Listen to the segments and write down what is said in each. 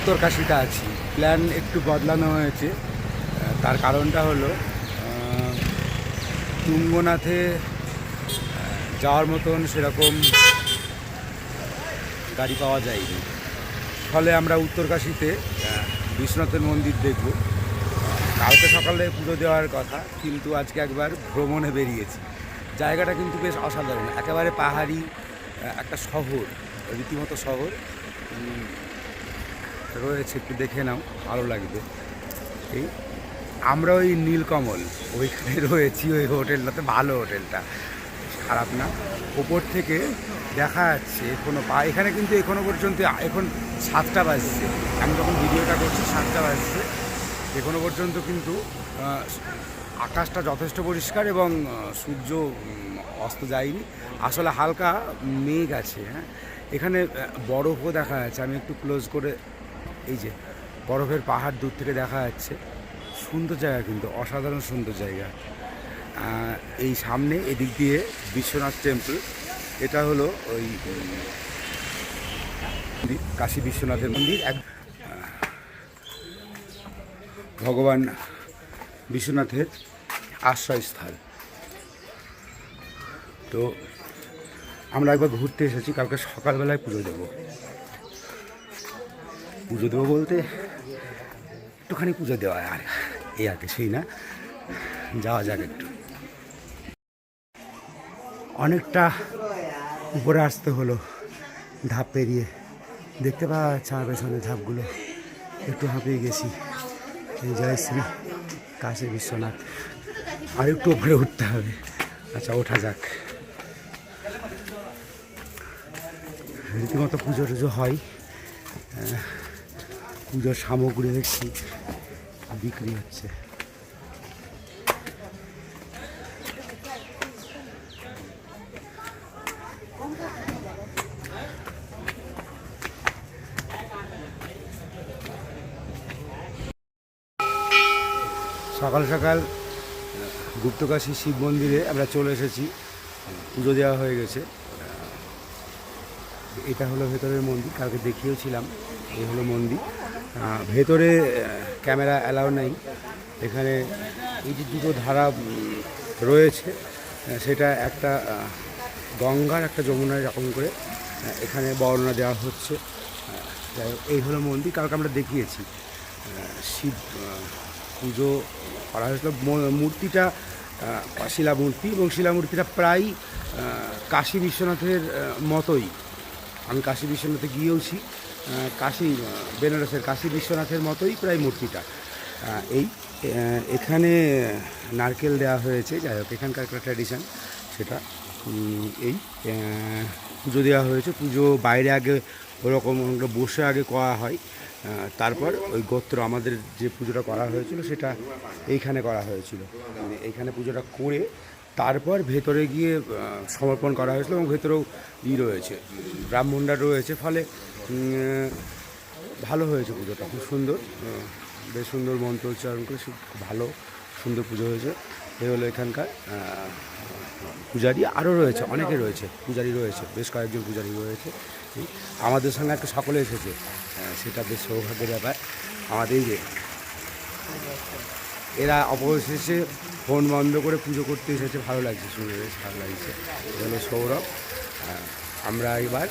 উত্তরকাশিতে আছি। প্ল্যান একটু বদলানো হয়েছে। তার কারণটা হলো তুঙ্গনাথে যাওয়ার মতন সেরকম গাড়ি পাওয়া যায়নি। ফলে আমরা উত্তরকাশিতে বিশ্বনাথের মন্দির দেখব। কালকে সকালে পুজো দেওয়ার কথা, কিন্তু আজকে একবার ভ্রমণে বেরিয়েছি। জায়গাটা কিন্তু বেশ অসাধারণ। একেবারে পাহাড়ি একটা শহর, রীতিমতো শহর। রয়েছে, একটু দেখে নাও, ভালো লাগবে। এই, আমরা ওই নীলকমল, ওইখানে রয়েছি, ওই হোটেলটাতে, ভালো হোটেলটা। খারাপ না। ওপর থেকে দেখা যাচ্ছে, এখনও পা, এখানে কিন্তু এখনও পর্যন্ত, এখন সাতটা বাজছে। আমি যখন ভিডিওটা করছি, সাতটা বাজছে। এখনও পর্যন্ত কিন্তু আকাশটা যথেষ্ট পরিষ্কার এবং সূর্য অস্ত যায়নি। আসলে হালকা মেঘ আছে হ্যাঁ। এখানে বরফও দেখা যাচ্ছে। আমি একটু ক্লোজ করে এই যে বরফের পাহাড় দূর থেকে দেখা যাচ্ছে। সুন্দর জায়গা কিন্তু, অসাধারণ সুন্দর জায়গা। এই সামনে এদিক দিয়ে বিশ্বনাথ টেম্পল এটা হলো ওই কাশী বিশ্বনাথের মন্দির। এক ভগবান বিশ্বনাথের আশ্রয়স্থল। তো আমরা একবার ঘুরতে এসেছি, কালকে সকালবেলায় পুজো দেবো। পুজো দেবো বলতে? একটুখানি পুজো দেওয়া, আর এই আর কিছুই না। যাওয়া যাক একটু। অনেকটা উপরে আসতে হলো, ধাপ পেরিয়ে। দেখতে পাওয়া যাচ্ছে আমার পেছনে ধাপগুলো। একটু হাঁপিয়ে গেছি। এই জয়শ্রী কাশী বিশ্বনাথ। আর একটু উপরে উঠতে হবে। আচ্ছা ওঠা যাক। রীতিমতো পুজো টুজো হয়। পুজোর সামগ্রী দেখছি, বিক্রি হচ্ছে। সকাল সকাল গুপ্তকাশী শিব মন্দিরে আমরা চলে এসেছি, পুজো দেওয়া হয়ে গেছে। এটা হলো ভেতরের মন্দির, কালকে দেখিয়েছিলাম, এই হলো মন্দির। ভেতরে ক্যামেরা অ্যালাউ নেই। এখানে এই যে দুটো ধারা রয়েছে সেটা একটা গঙ্গার একটা যমুনার এরকম করে এখানে বর্ণনা দেওয়া হচ্ছে। এই হলো মন্দির, কালকে আমরা দেখিয়েছি। শিব পুজো করা হয়েছিল। মূর্তিটা শিলামূর্তি, এবং শিলামূর্তিটা প্রায় কাশী বিশ্বনাথের মতোই। আমি কাশী বিশ্বনাথে গিয়েওছি কাশী বেনারসের কাশী বিশ্বনাথের মতোই প্রায় মূর্তিটা। এই এখানে নারকেল দেওয়া হয়েছে, যাই হোক, এখানকার একটা ট্র্যাডিশন সেটা। এই পুজো দেওয়া হয়েছে, পুজো বাইরে আগে ওরকম বসে আগে করা হয় তারপর ওই গোত্র আমাদের যে পুজোটা করা হয়েছিল সেটা এইখানে করা হয়েছিল। মানে এইখানে পুজোটা করে তারপর ভেতরে গিয়ে সমর্পণ করা হয়েছিল এবং ভেতরেও ই রয়েছে। ব্রাহ্মণরা রয়েছে, ফলে ভালো হয়েছে পুজোটা, খুব সুন্দর। বেশ সুন্দর মন্ত্র উচ্চারণ করে খুব ভালো, সুন্দর পুজো হয়েছে। এই হলো এখানকার পূজারি। আরও রয়েছে, অনেকে রয়েছে, পূজারি রয়েছে, বেশ কয়েকজন পূজারি রয়েছে। আমাদের সঙ্গে একটা সকলে এসেছে সেটা বেশ সৌভাগ্যের ব্যাপার। আমাদের যে এরা অবশেষে ফোন বন্ধ করে পুজো করতে এসেছে। ভালো লাগছে শুনে বেশ ভালো লাগছে। এটা সৌরভ। আমরা এবার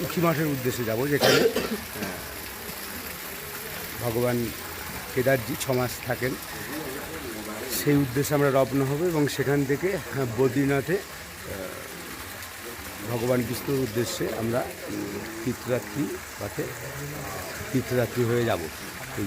উখি মাঠের উদ্দেশ্যে যাব যেখানে ভগবান কেদারজি ছমাস থাকেন। সেই উদ্দেশ্যে আমরা রওনা হব এবং সেখান থেকে আহ, বদ্রীনাথে ভগবান বিষ্ণুর উদ্দেশ্যে আমরা উম, তীর্থযাত্রী পথে তীর্থযাত্রী হয়ে যাব। এই